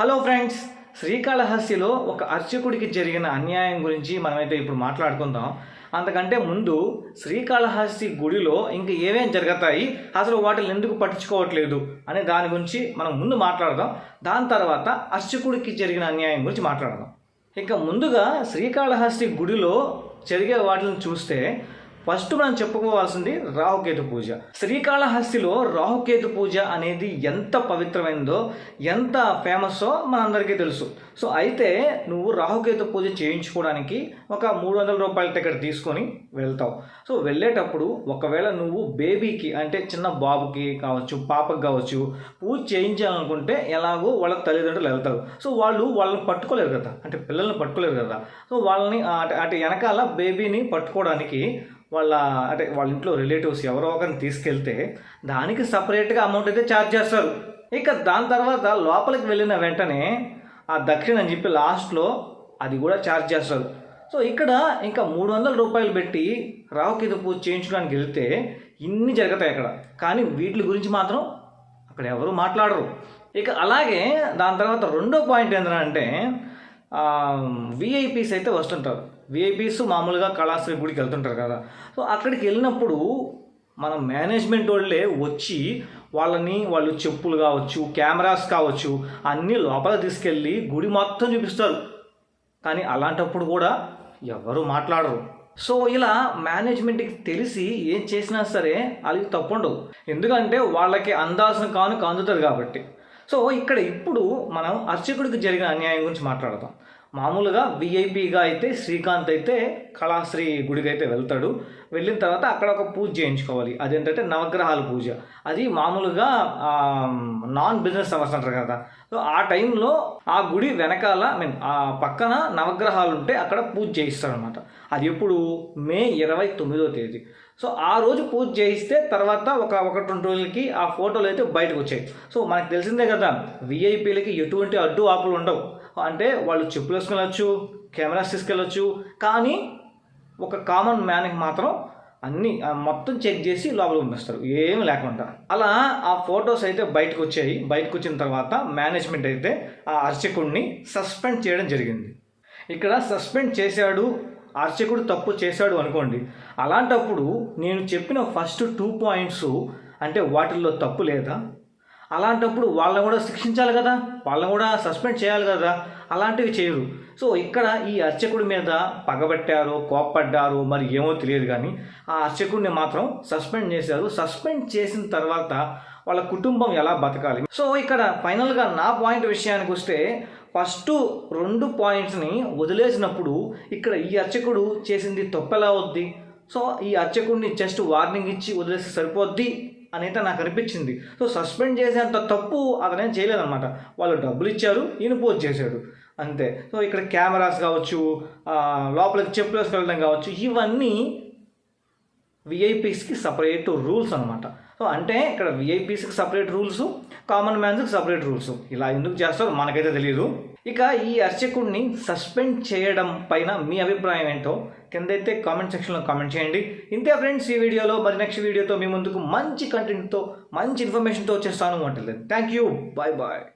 Hello friends శ్రీకాళహస్తిలో ఒక అర్చకుడికి జరిగిన అన్యాయం గురించి మనమైతే ఇప్పుడు మాట్లాడుకుందాం. అంతకంటే ముందు శ్రీకాళహస్తి గుడిలో ఇంక ఏమేం జరుగుతాయి? అసలు వాటిని ఎందుకు పట్టించుకోవట్లేదు? అనే దాని గురించి మనం ముందు మాట్లాడదాం. దాని తర్వాత అర్చకుడికి జరిగిన అన్యాయం గురించి మాట్లాడదాం. ఇక ముందుగా శ్రీకాళహస్తి గుడిలో జరిగే వాటిని చూస్తే ఫస్ట్ మనం చెప్పుకోవాల్సింది రాహుకేతు పూజ. శ్రీకాళహస్తిలో రాహుకేతు పూజ అనేది ఎంత పవిత్రమైనదో ఎంత ఫేమస్సో మనందరికీ తెలుసు. సో అయితే నువ్వు రాహుకేతు పూజ చేయించుకోవడానికి ఒక మూడు వందల రూపాయల టికెట్ తీసుకొని వెళ్తావు. సో వెళ్ళేటప్పుడు ఒకవేళ నువ్వు బేబీకి అంటే చిన్న బాబుకి కావచ్చు పాపకి కావచ్చు పూజ చేయించాలనుకుంటే ఎలాగో వాళ్ళ తల్లిదండ్రులు వెళ్తారు. సో వాళ్ళు వాళ్ళని పట్టుకోలేరు కదా. అంటే పిల్లల్ని పట్టుకోలేరు కదా. సో వాళ్ళని అటు అటు వెనకాల బేబీని పట్టుకోవడానికి వాళ్ళ అంటే వాళ్ళ ఇంట్లో రిలేటివ్స్ ఎవరో ఒకరిని తీసుకెళ్తే దానికి సపరేట్గా అమౌంట్ అయితే ఛార్జ్ చేస్తారు. ఇక దాని తర్వాత లోపలికి వెళ్ళిన వెంటనే ఆ దక్షిణ అని చెప్పి లాస్ట్లో అది కూడా ఛార్జ్ చేస్తారు. సో ఇక్కడ ఇంకా మూడు వందల రూపాయలు పెట్టి రావుకేతు పూజ చేయించడానికి వెళ్తే ఇన్ని జరుగుతాయి అక్కడ. కానీ వీటి గురించి మాత్రం అక్కడ ఎవరు మాట్లాడరు. ఇక అలాగే దాని తర్వాత రెండో పాయింట్ ఏంటంటే విఐపీస్ అయితే వస్తుంటారు విఐపీస్ మామూలుగా కళాశ్రీ గుడికి వెళ్తుంటారు కదా. సో అక్కడికి వెళ్ళినప్పుడు మన మేనేజ్మెంట్ వాళ్ళే వచ్చి వాళ్ళని వాళ్ళు చెప్పులు కావచ్చు కెమెరాస్ కావచ్చు అన్నీ లోపల తీసుకెళ్ళి గుడి మొత్తం చూపిస్తారు. కానీ అలాంటప్పుడు కూడా ఎవరు మాట్లాడరు. సో ఇలా మేనేజ్మెంట్కి తెలిసి ఏం చేసినా సరే వాళ్ళకి తప్పుండదు. ఎందుకంటే వాళ్ళకి అందాల్సిన కానుక అందుతుంది కాబట్టి. సో ఇక్కడ ఇప్పుడు మనం అర్చకుడికి జరిగిన అన్యాయం గురించి మాట్లాడదాం. మామూలుగా విఐపిగా అయితే శ్రీకాంత్ అయితే కళాశ్రీ గుడికి అయితే వెళ్తాడు. వెళ్ళిన తర్వాత అక్కడ ఒక పూజ చేయించుకోవాలి. అదేంటంటే నవగ్రహాల పూజ. అది మామూలుగా నాన్ బిజినెస్ అవర్స్ అంటారు కదా. సో ఆ టైంలో ఆ గుడి వెనకాల మీన్ ఆ పక్కన నవగ్రహాలు ఉంటే అక్కడ పూజ చేయిస్తారనమాట అది ఎప్పుడు? మే ఇరవై తొమ్మిదో తేదీ. సో ఆ రోజు పూజ చేయిస్తే తర్వాత ఒక ఒకటి రెండు రోజులకి ఆ ఫోటోలు అయితే బయటకు వచ్చాయి. సో మనకు తెలిసిందే కదా విఐపీలకి ఎటువంటి అడ్డు ఆపులు ఉండవు. అంటే వాళ్ళు చెప్పులు వేసుకెళ్ళచ్చు కెమెరాస్ తీసుకెళ్ళచ్చు కానీ ఒక కామన్ మ్యాన్కి మాత్రం అన్నీ మొత్తం చెక్ చేసి లోపల పంపిస్తారు. ఏమి లేకుండా. అలా ఆ ఫొటోస్ అయితే బయటకు వచ్చాయి. బయటకు వచ్చిన తర్వాత మేనేజ్మెంట్ అయితే ఆ అర్చకుడిని సస్పెండ్ చేయడం జరిగింది. ఇక్కడ సస్పెండ్ చేశాడు అర్చకుడు తప్పు చేశాడు అనుకోండి అలాంటప్పుడు నేను చెప్పిన ఫస్ట్ టూ పాయింట్స్ అంటే వాటిల్లో తప్పు లేదా? అలాంటప్పుడు వాళ్ళని కూడా శిక్షించాలి కదా? వాళ్ళని కూడా సస్పెండ్ చేయాలి కదా? అలాంటివి చేయరు. సో ఇక్కడ ఈ అర్చకుడి మీద పగబట్టారు కోప్పడ్డారు మరి ఏమో తెలియదు కానీ ఆ అర్చకుడిని మాత్రం సస్పెండ్ చేశారు. సస్పెండ్ చేసిన తర్వాత వాళ్ళ కుటుంబం ఎలా బతకాలి? సో ఇక్కడ ఫైనల్గా నా పాయింట్ విషయానికి వస్తే ఫస్ట్ రెండు పాయింట్స్ని వదిలేసినప్పుడు ఇక్కడ ఈ అర్చకుడు చేసింది తప్పెలా వద్ది సో ఈ అర్చకుడిని జస్ట్ వార్నింగ్ ఇచ్చి వదిలేస్తే సరిపోద్ది అనేది నాకు అనిపించింది. సో సస్పెండ్ చేసేంత తప్పు అతనేం చేయలేదన్నమాట. వాళ్ళు డబ్బులు ఇచ్చారు ఈయన పోజ్ చేశాడు. అంతే. సో ఇక్కడ కెమెరాస్ కావచ్చు లోపలికి చెప్పులు వెళ్ళడం కావచ్చు ఇవన్నీ విఐపీస్కి సపరేట్ రూల్స్ అనమాట సో అంటే ఇక్కడ విఐపీస్కి సపరేట్ రూల్స్ కామన్ మ్యాన్స్కి సపరేట్ రూల్స్ ఇలా ఎందుకు చేస్తారో మనకైతే తెలియదు ఇక ఈ అర్చకుడిని సస్పెండ్ చేయడం పైన మీ అభిప్రాయం ఏంటో కిందైతే కామెంట్ సెక్షన్లో కామెంట్ చేయండి. ఇంతే ఫ్రెండ్స్ ఈ వీడియోలో మరి నెక్స్ట్ వీడియోతో మీ ముందుకు మంచి కంటెంట్తో మంచి ఇన్ఫర్మేషన్తో వచ్చేస్తాను. అంటలేదు థ్యాంక్ యూ బాయ్ బాయ్